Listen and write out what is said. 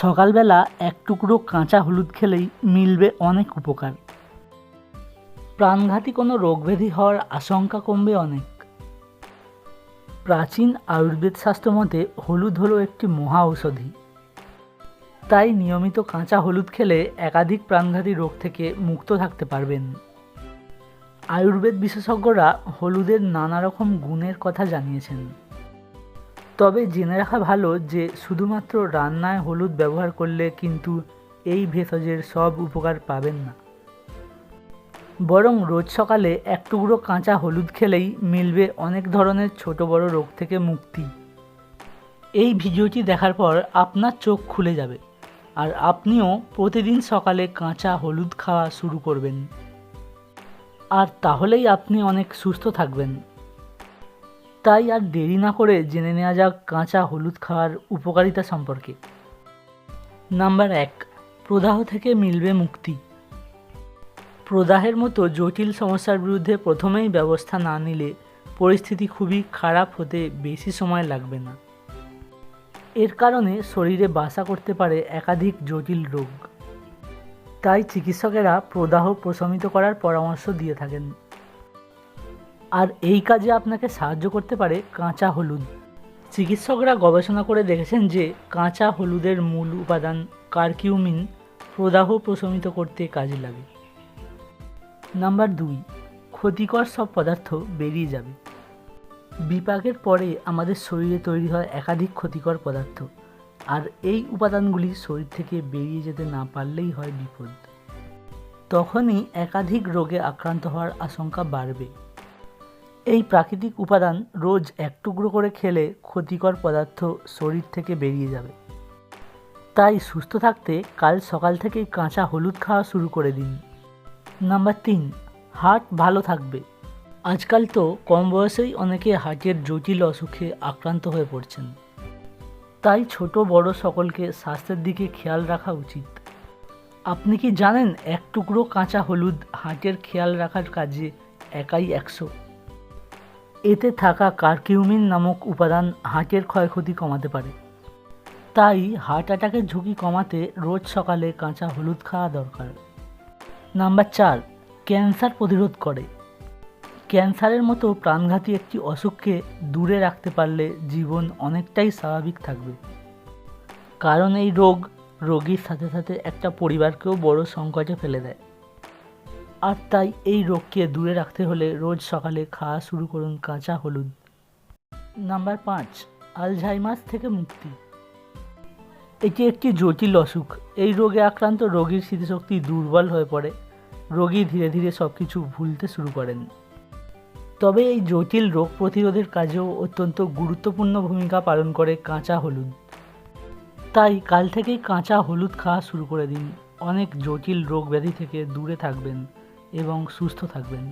সকালবেলা এক টুকরো কাঁচা হলুদ খেলেই মিলবে অনেক উপকার। প্রাণঘাতী কোনো রোগব্যাধি হওয়ার আশঙ্কা কমবে অনেক। প্রাচীন আয়ুর্বেদ শাস্ত্র মতে হলুদ হলো একটি মহা ঔষধি। তাই নিয়মিত কাঁচা হলুদ খেলে একাধিক প্রাণঘাতী রোগ থেকে মুক্ত থাকতে পারবেন। আয়ুর্বেদ বিশেষজ্ঞরা হলুদের নানা রকম গুণের কথা জানিয়েছেন। তবে জেনে রাখা ভালো যে শুধুমাত্র রান্নায় হলুদ ব্যবহার করলে কিন্তু এই ভেষজের সব উপকার পাবেন না। বরং রোজ সকালে এক টুকরো কাঁচা হলুদ খেলেই মিলবে অনেক ধরনের ছোট বড় রোগ থেকে মুক্তি। এই ভিডিওটি দেখার পর আপনার চোখ খুলে যাবে আর আপনিও প্রতিদিন সকালে কাঁচা হলুদ খাওয়া শুরু করবেন। আর তাহলেই আপনি অনেক সুস্থ থাকবেন। তাই আর দেরি না করে জেনে নেওয়া যাক কাঁচা হলুদ খাওয়ার উপকারিতা সম্পর্কে। নাম্বার এক, প্রদাহ থেকে মিলবে মুক্তি। প্রদাহের মতো জটিল সমস্যার বিরুদ্ধে প্রথমেই ব্যবস্থা না নিলে পরিস্থিতি খুবই খারাপ হতে বেশি সময় লাগবে না। এর কারণে শরীরে বাসা করতে পারে একাধিক জটিল রোগ। তাই চিকিৎসকেরা প্রদাহ প্রশমিত করার পরামর্শ দিয়ে থাকেন। আর এই কাজে আপনাকে সাহায্য করতে পারে কাঁচা হলুদ। চিকিৎসকরা গবেষণা করে দেখেছেন যে কাঁচা হলুদের মূল উপাদান কারকিউমিন প্রদাহ প্রশমিত করতে কাজে লাগে। নাম্বার দুই, ক্ষতিকর সব পদার্থ বেরিয়ে যাবে। বিপাকের পরে আমাদের শরীরে তৈরি হয় একাধিক ক্ষতিকর পদার্থ, আর এই উপাদানগুলি শরীর থেকে বেরিয়ে যেতে না পারলেই হয় বিপদ। তখনই একাধিক রোগে আক্রান্ত হওয়ার আশঙ্কা বাড়বে। এই প্রাকৃতিক উপাদান রোজ এক টুকরো করে খেলে ক্ষতিকর পদার্থ শরীর থেকে বেরিয়ে যাবে। তাই সুস্থ থাকতে কাল সকাল থেকেই কাঁচা হলুদ খাওয়া শুরু করে দিন। নাম্বার তিন, হার্ট ভালো থাকবে। আজকাল তো কম বয়সেই অনেকে হার্টের জটিল অসুখে আক্রান্ত হয়ে পড়ছেন। তাই ছোট বড় সকলকে স্বাস্থ্যের দিকে খেয়াল রাখা উচিত। আপনি কি জানেন এক টুকরো কাঁচা হলুদ হার্টের খেয়াল রাখার কাজে একাই একশো? এতে থাকা কারকিউমিন নামক উপাদান হার্টের ক্ষয়ক্ষতি কমাতে পারে। তাই হার্ট অ্যাটাকের ঝুঁকি কমাতে রোজ সকালে কাঁচা হলুদ খাওয়া দরকার। নাম্বার চার, ক্যান্সার প্রতিরোধ করে। ক্যান্সারের মতো প্রাণঘাতী একটি অসুখকে দূরে রাখতে পারলে জীবন অনেকটাই স্বাভাবিক থাকবে। কারণ এই রোগ, রোগীর সাথে সাথে একটা পরিবারকেও বড় সংকটে ফেলে দেয়। আর তাই এই রোগকে দূরে রাখতে হলে রোজ সকালে খাওয়া শুরু করুন কাঁচা হলুদ। নাম্বার পাঁচ, আলঝাইমাস থেকে মুক্তি। এটি একটি জটিল অসুখ। এই রোগে আক্রান্ত রোগীর স্মৃতিশক্তি দুর্বল হয়ে পড়ে। রোগী ধীরে ধীরে সব কিছু ভুলতে শুরু করেন। তবে এই জটিল রোগ প্রতিরোধের কাজেও অত্যন্ত গুরুত্বপূর্ণ ভূমিকা পালন করে কাঁচা হলুদ। তাই কাল থেকেই কাঁচা হলুদ খাওয়া শুরু করে দিন। অনেক জটিল রোগ ব্যাধি থেকে দূরে থাকবেন। এবং সুস্থ থাকবেন।